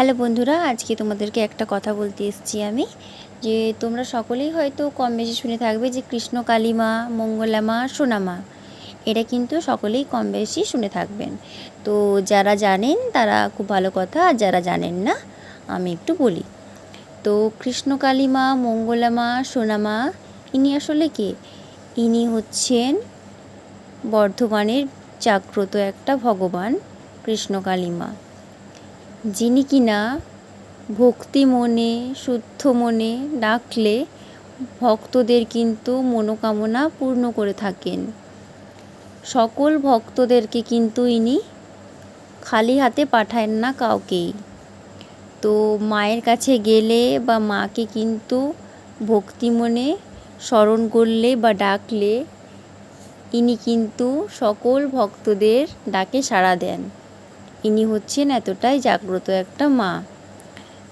Hello বন্ধুরা, আজকে তোমাদেরকে একটা কথা বলতে এসেছি আমি, যে তোমরা সকলেই হয়তো কম বেশি শুনে থাকবে যে কৃষ্ণ কালীমা, মঙ্গলা মা সোনামা এটা কিন্তু সকলেই কম বেশি শুনে থাকবেন। তো যারা জানেন তারা খুব ভালো কথা, আর যারা জানেন না, আমি একটু বলি। তো কৃষ্ণ কালীমা, মঙ্গলা মা সোনামা ইনি আসলে কে? ইনি হচ্ছেন বর্ধমানের জাগ্রত একটা ভগবান, কৃষ্ণ কালীমা। যিনি কিনা ভক্তি মনে, শুদ্ধ মনে ডাকলে ভক্তদের কিন্তু মনোকামনা পূর্ণ করে থাকেন। সকল ভক্তদেরকে কিন্তু ইনি খালি হাতে পাঠান না কাউকেই। তো মায়ের কাছে গেলে বা মাকে কিন্তু ভক্তি মনে স্মরণ করলে বা ডাকলে ইনি কিন্তু সকল ভক্তদের ডাকে সাড়া দেন। ইনি হচ্ছেন এতটাই জাগ্রত একটা মা।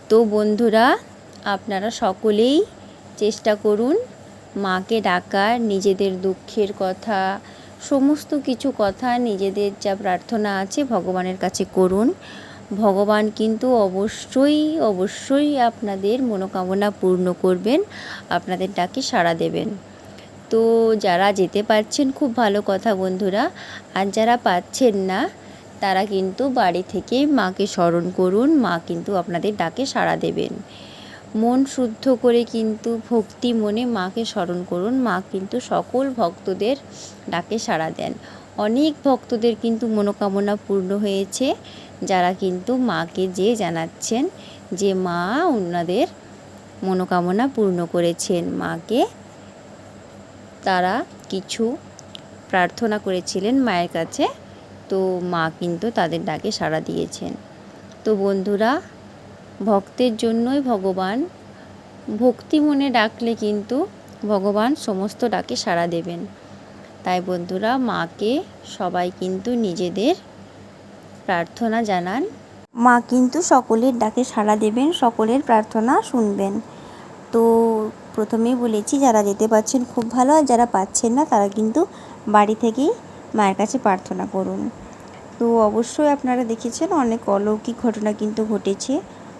তো বন্ধুরা, আপনারা সকলেই চেষ্টা করুন মাকে ডাকার, নিজেদের দুঃখের কথা, সমস্ত কিছু কথা নিজেদের যা প্রার্থনা আছে ভগবানের কাছে করুন। ভগবান কিন্তু অবশ্যই অবশ্যই আপনাদের মনোকামনা পূর্ণ করবেন, আপনাদের ডাকে সাড়া দেবেন। তো যারা যেতে পারছেন, খুব ভালো কথা বন্ধুরা, আর যারা পাচ্ছেন না তারা কিন্তু বাড়ি থেকে মাকে স্মরণ করুন, মা কিন্তু আপনাদের ডাকে সাড়া দেবেন। মন শুদ্ধ করে কিন্তু ভক্তি মনে মাকে স্মরণ করুন, মা কিন্তু সকল ভক্তদের ডাকে সাড়া দেন। অনেক ভক্তদের কিন্তু মনোকামনা পূর্ণ হয়েছে, যারা কিন্তু মাকে যে জানাচ্ছেন যে মা ওনাদের মনোকামনা পূর্ণ করেছেন, মাকে তারা কিছু প্রার্থনা করেছিলেন মায়ের কাছে। তো মা কিন্তু তাদের ডাকে সাড়া দিয়েছেন। তো বন্ধুরা, ভক্তের জন্যই ভগবান ভক্তি মনে ডাকলে কিন্তু ভগবান সমস্ত ডাকে সাড়া দেবেন। তাই বন্ধুরা, মাকে সবাই কিন্তু নিজেদের প্রার্থনা জানান। মা কিন্তু সকলের ডাকে সাড়া দেবেন, সকলের প্রার্থনা শুনবেন। তো প্রথমেই বলেছি, যারা যেতে পারছেন খুব ভালো, আর যারা পাচ্ছেন না, তারা কিন্তু বাড়ি থেকেই মায়ের কাছে প্রার্থনা করুন। তো অবশ্যই আপনারা দেখেছেন, অনেক অলৌকিক ঘটনা কিন্তু ঘটেছে,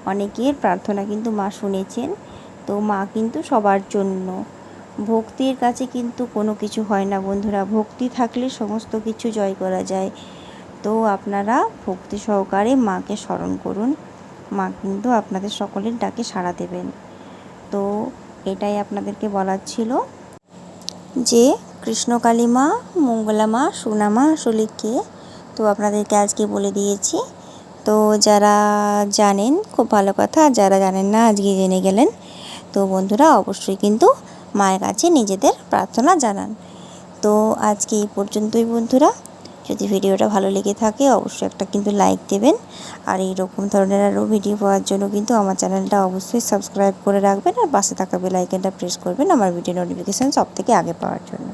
অনেকের প্রার্থনা কিন্তু মা শুনেছেন। তো মা কিন্তু সবার জন্য। ভক্তির কাছে কিন্তু কোনো কিছু হয় না বন্ধুরা, ভক্তি থাকলে সমস্ত কিছু জয় করা যায়। তো আপনারা ভক্তি সহকারে মাকে স্মরণ করুন, মা কিন্তু আপনাদের সকলের ডাকে সাড়া দেবেন। তো এটাই আপনাদেরকে বলার ছিল যে কৃষ্ণকালী মা মঙ্গলা মা আসলে কে তো আপনাদেরকে আজকে বলে দিয়েছি। তো যারা জানেন, খুব ভালো কথা। যারা জানেন না, আজকে জেনে গেলেন। তো বন্ধুরা, অবশ্যই কিন্তু মায়ের কাছে নিজেদের প্রার্থনা জানান। তো আজকে এই পর্যন্তই বন্ধুরা। যদি ভিডিওটা ভালো লেগে থাকে, অবশ্যই একটা কিন্তু লাইক দেবেন। আর এই রকম ধরনের আরও ভিডিও পাওয়ার জন্য কিন্তু আমার চ্যানেলটা অবশ্যই সাবস্ক্রাইব করে রাখবেন। আর পাশে থাকা বেল আইকনটা প্রেস করবেন আমার ভিডিও নোটিফিকেশান সব থেকে আগে পাওয়ার জন্য।